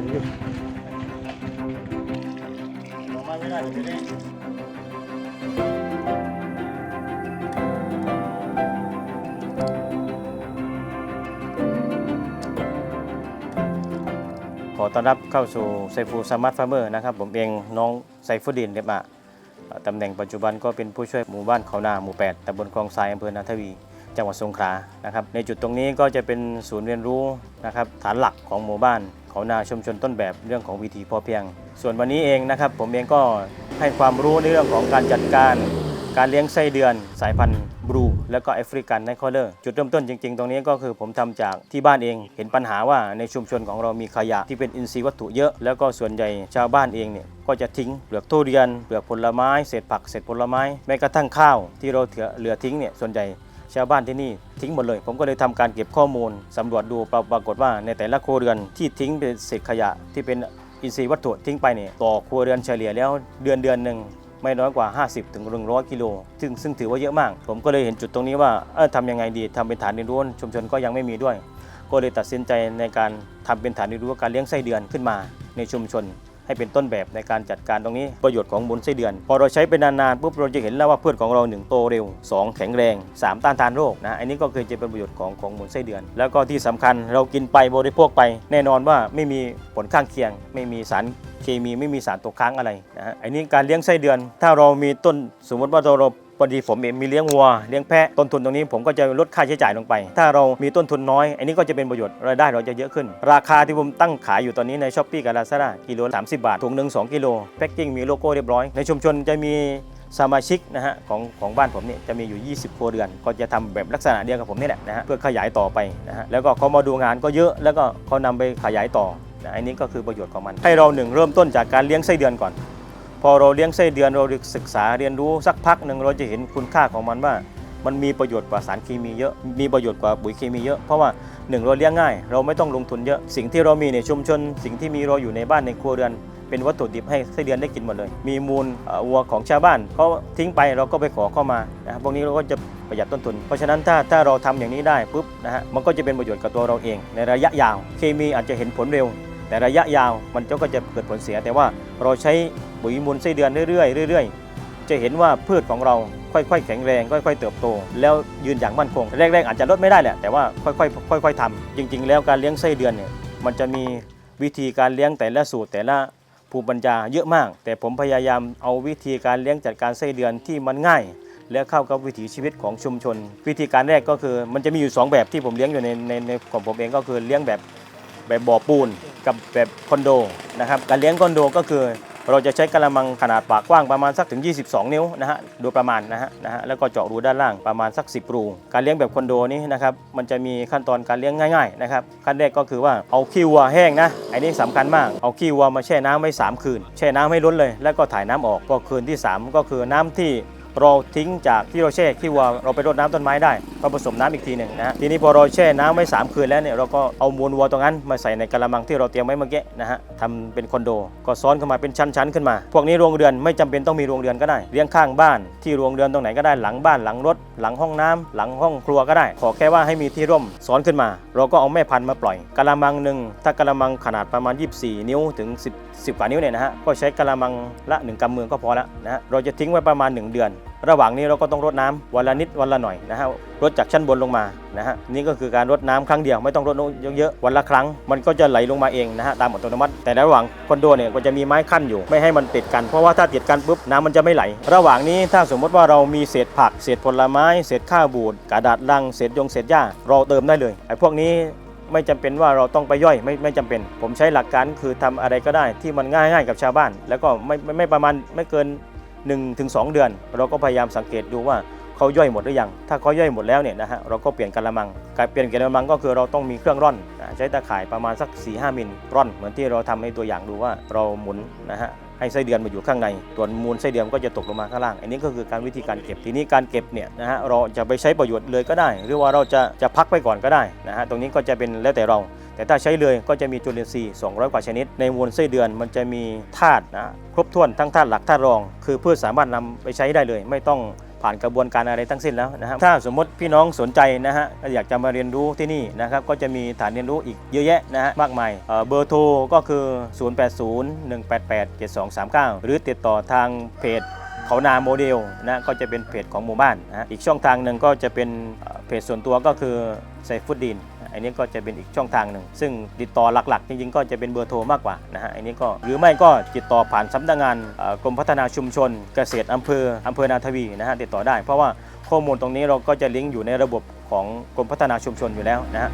ันอยู่ไม่ได้เดี๋ยวจะได้ขอต้อนรับเข้าสู่ไซฟูสมาร์ทฟาร์มเมอร์นะครับ ผมเองน้องไซฟุดินเดบะตำแหน่งปัจจุบันก็เป็นผู้ช่วยหมู่บ้านเขานาหมู่ 8ตำบลคลองทรายอำเภอนาทวี จังหวัดสงขลานะครับ ในจุดตรงนี้ก็จะเป็นศูนย์เรียนรู้นะครับฐานหลักของหมู่บ้าน เขานาชุมชนต้นแบบเรื่องของวิถีพอเพียง ส่วนวันนี้เองนะครับ ผมเองก็ให้ความรู้ในเรื่องของการจัดการ การเลี้ยงไส้เดือนสายพันธุ์บลูแล้วก็แอฟริกันไนคอเลอร์จุดเริ่มต้นจริง ๆ ตรงนี้ก็คือผมทำจากที่บ้านเอง เห็นปัญหาว่าในชุมชนของเรามีขยะที่เป็นอินทรีย์วัตถุเยอะ แล้วก็ส่วนใหญ่ชาวบ้านเองเนี่ยก็จะทิ้งเปลือกทุเรียนเปลือกผลไม้เศษผักเศษผลไม้แม้กระทั่งข้าวที่เราเหลือเหลือทิ้งเนี่ยส่วนใหญ่ ชาวบ้านที่นี่ทิ้งหมดเลย ผมก็เลยทำการเก็บข้อมูลสำรวจดูปรากฏว่าในแต่ละครัวเรือนที่ทิ้งเป็นเศษขยะที่เป็นอินทรีย์วัตถุทิ้งไปเนี่ยต่อครัวเรือนเฉลี่ยแล้วเดือนเดือนหนึ่งไม่น้อยกว่า 50ถึง100กิโลซึ่งซึ่งถือว่าเยอะมาก ผมก็เลยเห็นจุดตรงนี้ว่าเออทำยังไงดีทำเป็นฐานเรียนรู้ชุมชนก็ยังไม่มีด้วย ก็เลยตัดสินใจในการทำเป็นฐานเรียนรู้การเลี้ยงไส้เดือนขึ้นมาในชุมชน ให้เป็นต้นแบบในการจัดการตรงนี้ประโยชน์ของมูลไส้เดือน พอเราใช้ไปนานๆปุ๊บเราจะเห็นแล้วว่าพืชของเราหนึ่งโตเร็ว 2 แข็งแรง 3 ต้านทานโรคนะอันนี้ก็คือจะเป็นประโยชน์ของของมูลไส้เดือน แล้วก็ที่สำคัญเรากินไปบริโภคไป แน่นอนว่าไม่มีผลข้างเคียง ไม่มีสารเคมีไม่มีสารตกค้างอะไรนะฮะอันนี้การเลี้ยงไส้เดือน ถ้าเรามีต้นสมมติว่าเรา พอดีผมเองมีเลี้ยงวัวเลี้ยงแพะต้นทุนตรงนี้ผมก็จะลดค่าใช้จ่ายลงไป ถ้าเรามีต้นทุนน้อย อันนี้ก็จะเป็นประโยชน์รายได้เราจะเยอะขึ้น ราคาที่ผมตั้งขายอยู่ตอนนี้ในช้อปปี้กับลาซาด้ากิโล30 บาทถุงหนึ่ง2กิโลแพ็กกิ้งมีโลโก้เรียบร้อย ในชุมชนจะมีสมาชิกนะฮะของของบ้านผมเนี่ยจะมีอยู่ 20 ครัวเรือน ก็จะทำแบบลักษณะเดียวกับผมนี่แหละนะฮะเพื่อขยายต่อไปนะฮะแล้วก็เขามาดูงานก็เยอะแล้วก็เขานำไปขยายต่อนะอันนี้ก็คือประโยชน์ของมัน ให้เราหนึ่งเริ่มต้นจากการเลี้ยงไส้เดือนก่อน พอเราเลี้ยงไส้เดือนเราศึกษาเรียนรู้สักพักหนึ่งเราจะเห็นคุณค่าของมันว่า มันมีประโยชน์กว่าสารเคมีเยอะ มีประโยชน์กว่าปุ๋ยเคมีเยอะ เพราะว่าหนึ่งเราเลี้ยงง่าย เราไม่ต้องลงทุนเยอะ สิ่งที่เรามีในชุมชน สิ่งที่มีเราอยู่ในบ้านในครัวเรือน เป็นวัตถุดิบให้ไส้เดือนได้กินหมดเลย มีมูลวัวของชาวบ้านเขาทิ้งไปเราก็ไปขอเข้ามานะครับพวกนี้เราก็จะประหยัดต้นทุน เพราะฉะนั้นถ้าถ้าเราทำอย่างนี้ได้ปุ๊บนะฮะมันก็จะเป็นประโยชน์กับตัวเราเอง ในระยะยาว เคมีอาจจะเห็นผลเร็ว แต่ระยะยาวมันก็จะเกิดผลเสีย แต่ว่าเราใช้ปุ๋ยมูลไส้เดือนเรื่อยๆเรื่อยๆ จะเห็นว่าพืชของเราค่อยๆ แข็งแรง ค่อย ๆ เติบโต แล้วยืนอย่างมั่นคง แรก ๆ อาจจะลดไม่ได้แหละแต่ว่าค่อยๆค่อยๆทำจริง ๆ แล้วการเลี้ยงไส้เดือนเนี่ยมันจะมีวิธีการเลี้ยงแต่ละสูตรแต่ละภูมิปัญญาเยอะมาก แต่ผมพยายามเอาวิธีการเลี้ยงจัดการไส้เดือนที่มันง่าย และเข้ากับวิถีชีวิตของชุมชน วิธีการแรกก็คือ มันจะมีอยู่สองแบบที่ผมเลี้ยงอยู่ในในในของผมเองก็คือเลี้ยงแบบ แบบบ่อปูนกับแบบคอนโดนะครับการเลี้ยงคอนโดก็คือเราจะใช้กระมังขนาดปากกว้างประมาณสักถึง 22 นิ้วนะฮะโดยประมาณนะฮะนะฮะแล้วก็เจาะรูด้านล่างประมาณสัก 10 รู การเลี้ยงแบบคอนโดนี้นะครับมันจะมีขั้นตอนการเลี้ยงง่ายๆนะครับขั้นแรกก็คือว่าเอาขี้วัวแห้งนะอันนี้สำคัญมากเอาขี้วัวมาแช่น้ำไว้ 3 คืน แช่น้ำให้ล้นเลย แล้วก็ถ่ายน้ำออกก็คืนที่ 3 ก็คือน้ำที่ เราทิ้งจากที่เราแช่ขี้วัวเราไปรดน้ำต้นไม้ได้ก็ผสมน้ำอีกทีหนึ่งนะฮะทีนี้พอเราแช่น้ำไว้สามคืนแล้วเนี่ยเราก็เอามูลวัวตรงนั้นมาใส่ในกระมังที่เราเตรียมไว้เมื่อกี้นะฮะทำเป็นคอนโดก็ซ้อนขึ้นมาเป็นชั้นๆขึ้นมา พวกนี้โรงเรือนไม่จำเป็นต้องมีโรงเรือนก็ได้เลี้ยงข้างบ้าน ที่โรงเรือนตรงไหนก็ได้หลังบ้านหลังรถ หลังห้องน้ำหลังห้องครัวก็ได้ ขอแค่ว่าให้มีที่ร่มซ้อนขึ้นมา เราก็เอาแม่พันธุ์มาปล่อยกระมังหนึ่งถ้ากระมังขนาดประมาณ 24 นิ้วถึง10 10กว่านิ้วเนี่ยนะฮะก็ใช้กระมังละหนึ่งกำมือก็พอและนะฮะเราจะทิ้งไว้ประมาณ 1 เดือน ระหว่างนี้เราก็ต้องรดน้ำวันละนิดวันละหน่อยนะฮะรดจากชั้นบนลงมานะฮะนี่ก็คือการรดน้ำครั้งเดียวไม่ต้องรดเยอะๆวันละครั้ง มันก็จะไหลลงมาเองนะฮะตามอัตโนมัติ แต่ระหว่างคอนโดเนี่ยก็จะมีไม้ขั้นอยู่ ไม่ให้มันติดกันเพราะว่าถ้าติดกันปุ๊บน้ำมันจะไม่ไหล ระหว่างนี้ถ้าสมมติว่าเรามีเศษผัก เศษผลไม้ เศษข้าวบูดกระดาษลังเศษยงเศษหญ้าเราเติมได้เลยไอ้พวกนี้ ไม่จำเป็นว่าเราต้องไปย่อยไม่ไม่จำเป็น ผมใช้หลักการคือทำอะไรก็ได้ที่มันง่ายๆกับชาวบ้าน แล้วก็ไม่ไม่ไม่ประมาณไม่เกิน1-2ถึง2เดือน เราก็พยายามสังเกตดูว่า เขาย่อยหมดหรือยัง ถ้าเขาย่อยหมดแล้วเนี่ยนะฮะเราก็เปลี่ยนกระมัง การเปลี่ยนกระมังก็คือเราต้องมีเครื่องร่อนใช้ตะข่ายประมาณสัก4-5มิลร่อน เหมือนที่เราทำให้ตัวอย่างดูว่าเราหมุนนะฮะให้ไส้เดือนมาอยู่ข้างในส่วนมูลไส้เดือนก็จะตกลงมาข้างล่าง อันนี้ก็คือการวิธีการเก็บทีนี้การเก็บเนี่ยนะฮะเราจะไปใช้ประโยชน์เลยก็ได้ หรือว่าเราจะจะพักไปก่อนก็ได้นะฮะตรงนี้ก็จะเป็นแล้วแต่เรา แต่ถ้าใช้เลยก็จะมีจุลินทรีย์ 200 กว่าชนิด ในมูลไส้เดือนมันจะมีธาตุนะครบถ้วนทั้งธาตุหลักธาตุรอง คือพืชสามารถนำไปใช้ได้เลย ไม่ต้อง ผ่านกระบวนการอะไรทั้งสิ้นแล้วนะครับถ้าสมมติพี่น้องสนใจนะฮะอยากจะมาเรียนรู้ที่นี่นะครับก็จะมีฐานเรียนรู้อีกเยอะแยะนะฮะมากมายเบอร์โทรก็คือ 0801887239 หรือติดต่อทางเพจเขานาโมเดลนะก็จะเป็นเพจของหมู่บ้านนะอีกช่องทางหนึ่งก็จะเป็นเพจส่วนตัวก็คือไซฟุดดิน อันนี้ก็จะเป็นอีกช่องทางหนึ่ง ซึ่งติดต่อหลักๆ จริงๆ ก็จะเป็นเบอร์โทรมากกว่านะฮะอันนี้ก็หรือไม่ก็ติดต่อผ่านสำนักงานกรมพัฒนาชุมชน เกษตรอำเภออำเภอนาทวีนะฮะติดต่อได้ เพราะว่าข้อมูลตรงนี้เราก็จะลิงก์อยู่ในระบบของกรมพัฒนาชุมชนอยู่แล้วนะฮะ